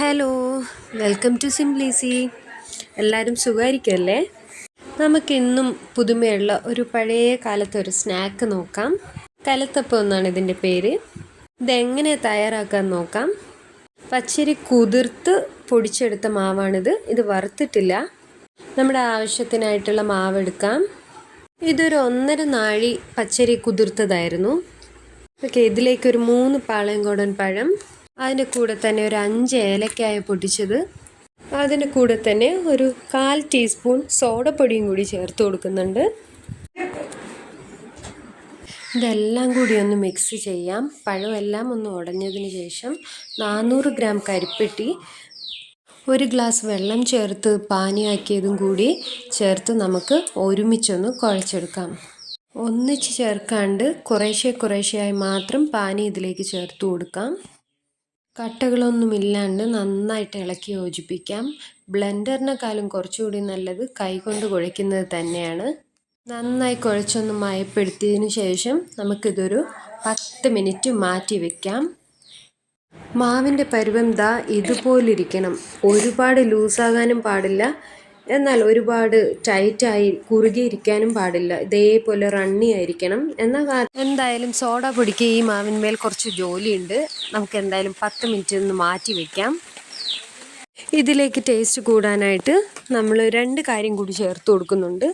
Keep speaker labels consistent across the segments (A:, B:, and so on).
A: Hello welcome to സിംപ്ലീസി. എല്ലാവരും സുഖമായിരിക്കുമല്ലേ നമുക്കിന്നും പുതുമയുള്ള ഒരു പഴയ കാലത്തെ ഒരു സ്നാക്ക് നോക്കാം. കലത്തപ്പം എന്നാണ് ഇതിന്റെ പേര്. ഇതെങ്ങനെ തയ്യാറാക്കാൻ നോക്കാം? പച്ചരി കുതിർത്ത് പൊടിച്ചെടുത്ത മാവാണിത്. ഇത് വറുത്തിട്ടില്ല. നമ്മുടെ ആവശ്യത്തിനായിട്ടുള്ള മാവ് എടുക്കാം. ഇതൊരു ഒന്നര നാഴി പച്ചരി കുതിർത്തതായിരുന്നു. ഓക്കെ ഇതിലേക്ക് ഒരു മൂന്ന് പാളയംകോടൻ പഴം അതിന്റെ കൂടെ തന്നെ ഒരു അഞ്ച് ഏലക്കായ പൊട്ടിച്ചത്. അതിന്റെ കൂടെ തന്നെ ഒരു കാൽ ടീസ്പൂൺ സോഡപ്പൊടിയും കൂടി ചേർത്ത് കൊടുക്കുന്നുണ്ട്. ഇതെല്ലാം കൂടി ഒന്ന് മിക്സ് ചെയ്യാം. പഴമെല്ലാം ഒന്ന് ഉടഞ്ഞതിന് ശേഷം നാനൂറ് ഗ്രാം കരിപ്പെട്ടി ഒരു ഗ്ലാസ് വെള്ളം ചേർത്ത് പാനിയാക്കിയതും കൂടി ചേർത്ത് നമുക്ക് ഒരുമിച്ചൊന്ന് കുഴച്ചെടുക്കാം. ഒന്നിച്ച് ചേർക്കാണ്ട് കുറേശ്ശെ കുറേശ്ശെയായി മാത്രം പാനി ഇതിലേക്ക് ചേർത്ത് കൊടുക്കാം. കട്ടകളൊന്നുമില്ലാണ്ട് നന്നായിട്ട് ഇളക്കി യോജിപ്പിക്കാം. ബ്ലെൻഡറിനെക്കാളും കുറച്ചുകൂടി നല്ലത് കൈകൊണ്ട് കുഴയ്ക്കുന്നത് തന്നെയാണ്. നന്നായി കുഴച്ചൊന്ന് മയപ്പെടുത്തിയതിന് ശേഷം നമുക്കിതൊരു പത്ത് മിനിറ്റ് മാറ്റി വെക്കാം. മാവിന്റെ പരുവം ദാ ഇതുപോലിരിക്കണം. ഒരുപാട് ലൂസാകാനും പാടില്ല. എന്നാൽ ഒരുപാട് ടൈറ്റായി കുറുകിയിരിക്കാനും പാടില്ല. ഇതേപോലെ റണ്ണി ആയിരിക്കണം എന്നാൽ എന്തായാലും സോഡ പൊടിക്ക് ഈ മാവിന്മേൽ കുറച്ച് ജോലിയുണ്ട്. നമുക്ക് എന്തായാലും പത്ത് മിനിറ്റ് ഒന്ന് മാറ്റി വെക്കാം. ഇതിലേക്ക് ടേസ്റ്റ് കൂടാനായിട്ട് നമ്മൾ രണ്ട് കാര്യം കൂടി ചേർത്ത് കൊടുക്കുന്നുണ്ട്.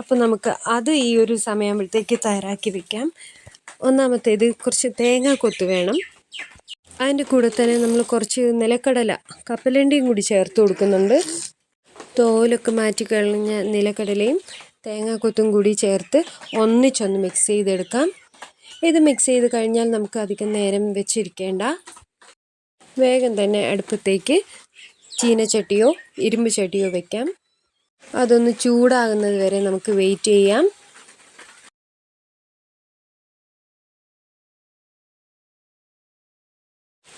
A: അപ്പോൾ നമുക്ക് അത് ഈ ഒരു സമയമാകുമ്പോഴത്തേക്ക് തയ്യാറാക്കി വെക്കാം. ഒന്നാമത്തേത് കുറച്ച് തേങ്ങ കൊത്ത് വേണം. അതിന്റെ കൂടെ തന്നെ നമ്മൾ കുറച്ച് നിലക്കടല കപ്പലണ്ടിയും കൂടി ചേർത്ത് കൊടുക്കുന്നുണ്ട്. തോലൊക്കെ മാറ്റി കളഞ്ഞ നിലക്കടലയും തേങ്ങാക്കൊത്തും കൂടി ചേർത്ത് ഒന്നിച്ചൊന്ന് മിക്സ് ചെയ്തെടുക്കാം. ഇത് മിക്സ് ചെയ്ത് കഴിഞ്ഞാൽ നമുക്ക് അധികം നേരം വെച്ചിരിക്കേണ്ട. വേഗം തന്നെ അടുപ്പത്തേക്ക് ചീനച്ചട്ടിയോ ഇരുമ്പ് ചട്ടിയോ വെക്കാം. അതൊന്ന് ചൂടാകുന്നത് വരെ നമുക്ക് വെയിറ്റ് ചെയ്യാം.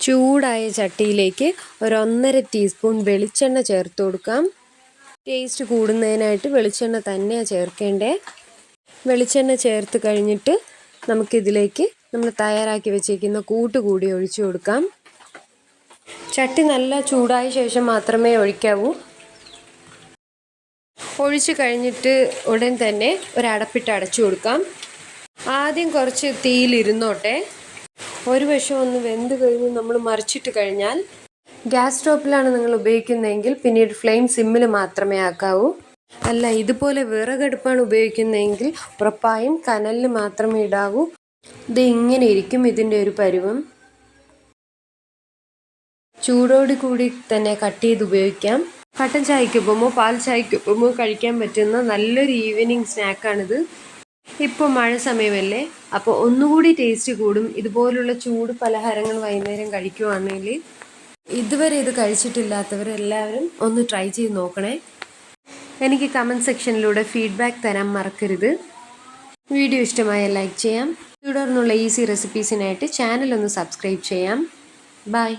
A: ചൂടായ ചട്ടിയിലേക്ക് ഒരു ഒന്നര ടീസ്പൂൺ വെളിച്ചെണ്ണ ചേർത്ത് കൊടുക്കാം. ടേസ്റ്റ് കൂടുന്നതിനായിട്ട് വെളിച്ചെണ്ണ തന്നെയാണ് ചേർക്കേണ്ടത് വെളിച്ചെണ്ണ ചേർത്ത് കഴിഞ്ഞിട്ട് നമുക്കിതിലേക്ക് നമ്മൾ തയ്യാറാക്കി വെച്ചേക്കുന്ന കൂട്ട് കൂടി ഒഴിച്ചു കൊടുക്കാം. ചട്ടി നല്ല ചൂടായ ശേഷം മാത്രമേ ഒഴിക്കാവൂ. ഒഴിച്ചു കഴിഞ്ഞിട്ട് ഉടൻ തന്നെ ഒരടപ്പിട്ട് അടച്ചു കൊടുക്കാം. ആദ്യം കുറച്ച് തീയിലിരുന്നോട്ടെ ഒരു വശം ഒന്ന് വെന്ത് കഴിഞ്ഞ് നമ്മൾ മറിച്ചിട്ട് കഴിഞ്ഞാൽ ഗ്യാസ് സ്റ്റോപ്പിലാണ് നിങ്ങൾ ഉപയോഗിക്കുന്നതെങ്കിൽ പിന്നീട് ഫ്ലെയിം സിമ്മിൽ മാത്രമേ ആക്കാവൂ. അല്ല ഇതുപോലെ വിറകടുപ്പാണ് ഉപയോഗിക്കുന്നതെങ്കിൽ ഉറപ്പായും കനലിൽ മാത്രമേ ഇടാവൂ. ഇത് ഇങ്ങനെ ഇരിക്കും ഇതിന്റെ ഒരു പരുവം. ചൂടോട് കൂടി തന്നെ കട്ട് ചെയ്ത് ഉപയോഗിക്കാം. കട്ടൻ ചായക്കൊപ്പമോ പാൽ ചായക്കൊപ്പമോ കഴിക്കാൻ പറ്റുന്ന നല്ലൊരു ഈവനിങ് സ്നാക്കാണിത്. ഇപ്പോൾ മഴ സമയമല്ലേ അപ്പോൾ ഒന്നുകൂടി ടേസ്റ്റ് കൂടും. ഇതുപോലുള്ള ചൂട് പലഹാരങ്ങൾ വൈകുന്നേരം കഴിക്കുവാണെങ്കിൽ. ഇതുവരെ ഇത് കഴിച്ചിട്ടില്ലാത്തവരെല്ലാവരും ഒന്ന് ട്രൈ ചെയ്ത് നോക്കണേ. എനിക്ക് കമന്റ് സെക്ഷനിലൂടെ ഫീഡ്ബാക്ക് തരാൻ മറക്കരുത്. വീഡിയോ ഇഷ്ടമായ ലൈക്ക് ചെയ്യാം. തുടർന്നുള്ള ഈസി റെസിപ്പീസിനായിട്ട് ചാനൽ ഒന്ന് സബ്സ്ക്രൈബ് ചെയ്യാം. ബൈ